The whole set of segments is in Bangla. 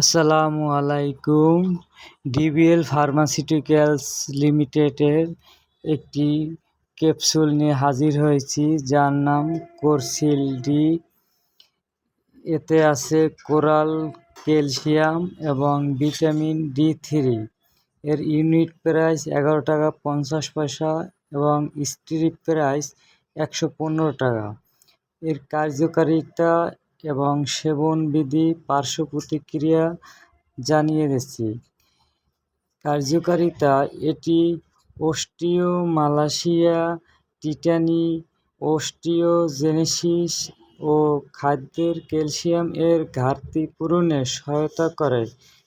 আসসালামু আলাইকুম। ডিবিএল ফার্মাসিউটিক্যালস লিমিটেডের একটি ক্যাপসুল নিয়ে হাজির হয়েছি, যার নাম কোরসিল ডি। এতে আছে কোরাল, ক্যালসিয়াম এবং ভিটামিন ডি থ্রি। এর ইউনিট প্রাইস এগারো টাকা পঞ্চাশ পয়সা এবং স্ট্রিপ প্রাইস একশো পনেরো টাকা। এর কার্যকারিতা এবং সেবনবিধি পার্শ্ব প্রতিক্রিয়া জানিয়ে দিচ্ছি। কার্যকারিতা, এটি অস্টিওমালাসিয়া টিটানি অস্টিওজেনেসিস ও খাদ্যের ক্যালসিয়াম এর ঘাটতি পূরণে সহায়তা করে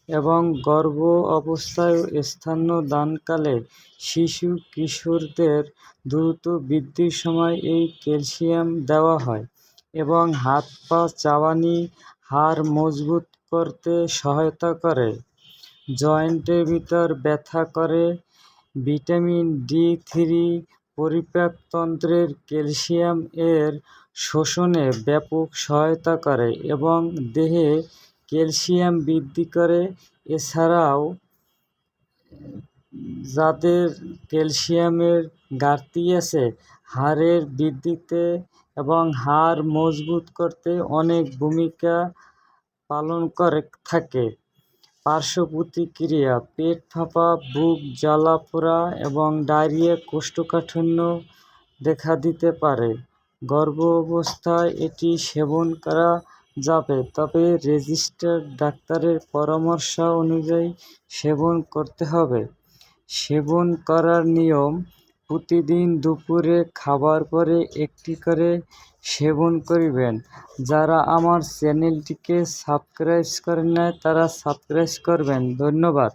এবং গর্ভ অবস্থায় ও দানকালে শিশু কিশোরদের দ্রুত বৃদ্ধির সময় এই ক্যালসিয়াম দেওয়া হয়। এবং হাত পা চাবানি হাড় মজবুত করতে সহায়তা করে। জয়েন্টের ভিতর ব্যথা করে। ভিটামিন ডি থ্রি পরিপাকতন্ত্রের ক্যালসিয়াম এর শোষণে ব্যাপক সহায়তা করে এবং দেহে ক্যালসিয়াম বৃদ্ধি করে। এছাড়াও যাদের ক্যালসিয়ামের ঘাটতি আছে হাড়ের বৃদ্ধিতে এবং হাড় মজবুত করতে অনেক ভূমিকা পালন করে, থাকে। পার্শ্ব প্রতিক্রিয়া, পেট ফাঁপা, বুক জ্বালা পোড়া এবং ডায়রিয়া কোষ্ঠকাঠিন্য দেখা দিতে পারে। গর্ভ অবস্থায় এটি সেবন করা যাবে, তবে রেজিস্টার্ড ডাক্তারের পরামর্শ অনুযায়ী সেবন করতে হবে। সেবন করার নিয়ম প্রতিদিন দুপুরে খাবার পরে একটি করে সেবন করিবেন। যারা আমার চ্যানেলটিকে সাবস্ক্রাইব করেন নাই, তারা সাবস্ক্রাইব করবেন। ধন্যবাদ।